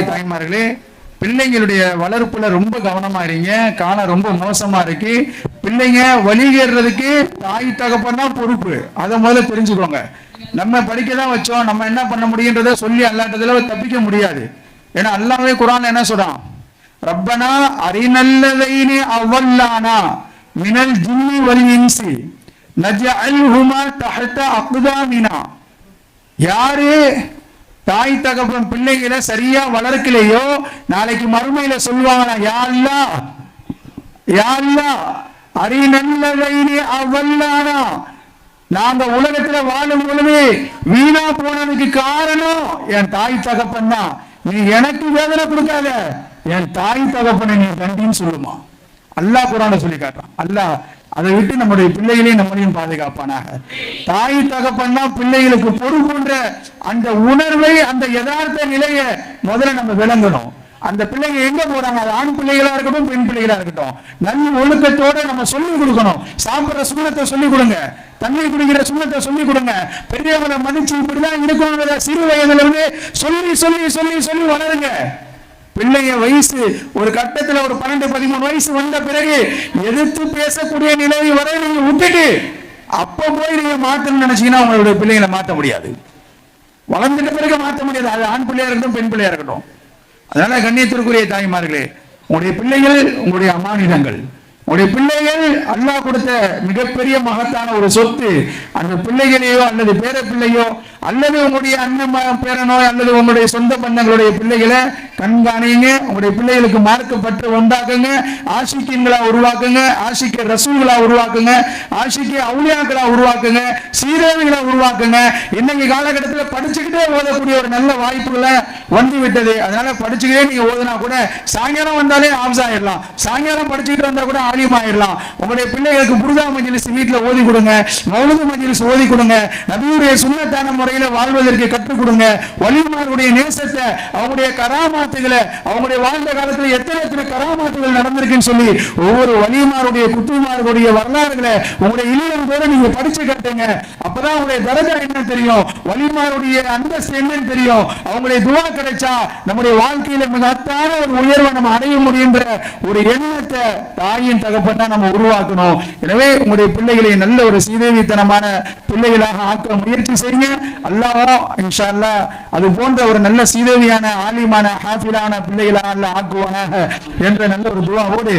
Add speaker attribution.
Speaker 1: கண்ணியத்துக்குரிய தாய்மார்களே பிள்ளைங்களுடைய வளர்ப்புல ரொம்ப கவனமா இருங்க. காலம் ரொம்ப மோசமா இருக்கு. பிள்ளைங்க வழிகேறதுக்கு தாய் தகப்பன் தான் பொறுப்பு. அதை முதல்ல தெரிஞ்சுக்கோங்க. நம்ம படிக்க தான் வச்சோம். நம்ம என்ன பண்ண முடியுன்றத சொல்லி அல்லாட்டதுல தப்பிக்க முடியாது. ஏன்னா அல்லாவே குரான் என்ன சொல்றான்? ரப்பனா அரிநல்லதைனி அவல்லானா மினல் ஜின்னி வல் இன்சி நஜ்அல்ஹுமா தஹத அக்தாமினா. யாரு தாய் தகப்பன் பிள்ளைகளை சரியா வளர்க்கலையோ நாளைக்கு மறுமையில சொல்லுவாங்களா யா அல்லாஹ் யா அல்லாஹ் அரிநல்லதைனி நாங்க உலகத்துல வாழும் பொழுது வீணா போனதுக்கு காரணம் என் தாய் தகப்பன் தான். நீ எனக்கு வேதனை கொடுக்காத என் தாய் தகப்பனை நீ தண்டின்னு சொல்லுமா? அல்லாஹ் குரான சொல்லி காட்டுறான். அல்லாஹ் அதை விட்டு நம்முடைய பிள்ளைகளையும் நம்மளையும் பாதுகாப்பானாக. தாய் தகப்பன்னா பிள்ளைகளுக்கு பொறுப்புன்ற அந்த உணர்வை அந்த யதார்த்த நிலையை முதல்ல நம்ம விளங்கணும். அந்த பிள்ளைங்க எங்க போறாங்க? அது ஆண் பிள்ளைகளா இருக்கட்டும் பெண் பிள்ளைகளா இருக்கட்டும். நல்ல ஒழுக்கத்தோட நம்ம சொல்லிக் கொடுக்கணும். சாப்பிடுற சுண்ணத்தை சொல்லிக் கொடுங்க. தண்ணீர் குடிக்கிற சுண்ணத்தை சொல்லிக் கொடுங்க. பெரியவங்களை மதிச்சு இப்படிதான் இருக்கணுங்கிறத சிறு வயதுல இருந்து சொல்லி சொல்லி சொல்லி சொல்லி வளருங்க. பிள்ளைங்க வயசு ஒரு கட்டத்துல ஒரு பன்னெண்டு பதிமூணு வயசு வந்த பிறகு எதிர்த்து பேசக்கூடிய நிலை வரை நீங்க விட்டுட்டு அப்ப போய் நீங்க மாத்தணும்னு நினைச்சீங்கன்னா உங்களுடைய பிள்ளைங்களை மாத்த முடியாது. வளர்ந்துட்ட பிறகு மாத்த முடியாது. அது ஆண் பிள்ளையா இருக்கட்டும் பெண் பிள்ளையா இருக்கட்டும். அதனால கண்ணியத்திற்குரிய தாய்மார்களே உங்களுடைய பிள்ளைகள் உங்களுடைய அமானிதங்கள் உங்களுடைய பிள்ளைகள் அல்லாஹ் கொடுத்த மிகப்பெரிய மகத்தான ஒரு சொத்து அந்த பிள்ளைகளையோ அல்லது பேர பிள்ளையோ அல்லது உங்களுடைய அண்ணன் பேரனோ அல்லது உங்களுடைய சொந்த பந்தங்களுடைய பிள்ளைகளை கண்காணிங்க. உங்களுடைய பிள்ளைகளுக்கு மார்க்கப்பட்டு உண்டாக்குங்க. ஆசிக்கியங்களா உருவாக்குங்க. ஆசிக்க ரசூல்களா உருவாக்குங்க. ஆசிக்க அவுளியாக்களா உருவாக்குங்க. சீரேவிகளா உருவாக்குங்க. இன்னைக்கு காலகட்டத்தில் படிச்சுக்கிட்டே ஓதக்கூடிய ஒரு நல்ல வாய்ப்புகளை வந்து விட்டது அதனால படிச்சுக்கிட்டே நீங்க ஓதுனா கூட சாயங்காலம் வந்தாலே ஆப்ஸ் ஆயிடலாம். சாயங்காலம் படிச்சுக்கிட்டு வந்தா கூட ஆலியம் ஆயிடலாம். உங்களுடைய பிள்ளைகளுக்கு புருதா மஜ்லிஸ் வீட்டில் ஓதி கொடுங்க. மௌலது மஜ்லிஸ் ஓதி கொடுங்க. நபியுடைய சுண்ணத்தான முறையில் வாழ்வதற்கு கற்றுக் கொடுங்க. வலிமாருடைய நேசத்தை அவங்களுடைய கராமாத்துகளை அவங்களுடைய வாழ்ந்த காலத்துல எத்தனை எத்தனை கராமாத்துகள் நடந்திருக்குன்னு சொல்லி ஒவ்வொரு வலிமாருடைய குத்துமார்களுடைய வரலாறுகளை உங்களுடைய இளையம் பேரை நீங்க படிச்சு கட்டுங்க. அப்பதான் உங்களுடைய தரஜா என்ன தெரியும் வலிமாருடைய அந்தஸ்து என்னன்னு தெரியும். அவங்களுடைய துவா கிடைச்சா நம்முடைய வாழ்க்கையில மகத்தான ஒரு உயர்வை நம்ம அடைய முடியுன்ற ஒரு எண்ணத்தை தாயின் தகப்பட்டா நம்ம உருவாக்கணும். எனவே உங்களுடைய பிள்ளைகளை நல்ல ஒரு சீதேவித்தனமான பிள்ளைகளாக ஆக்க முயற்சி செய்யுங்க. அல்லாஹ் இன்ஷா அல்லா அது போன்ற ஒரு நல்ல சீதேவியான ஆலிமான ஹாஃபிலான பிள்ளைகளாக அல்லாஹ் ஆக்குவானாக என்ற நல்ல ஒரு துவாவோடு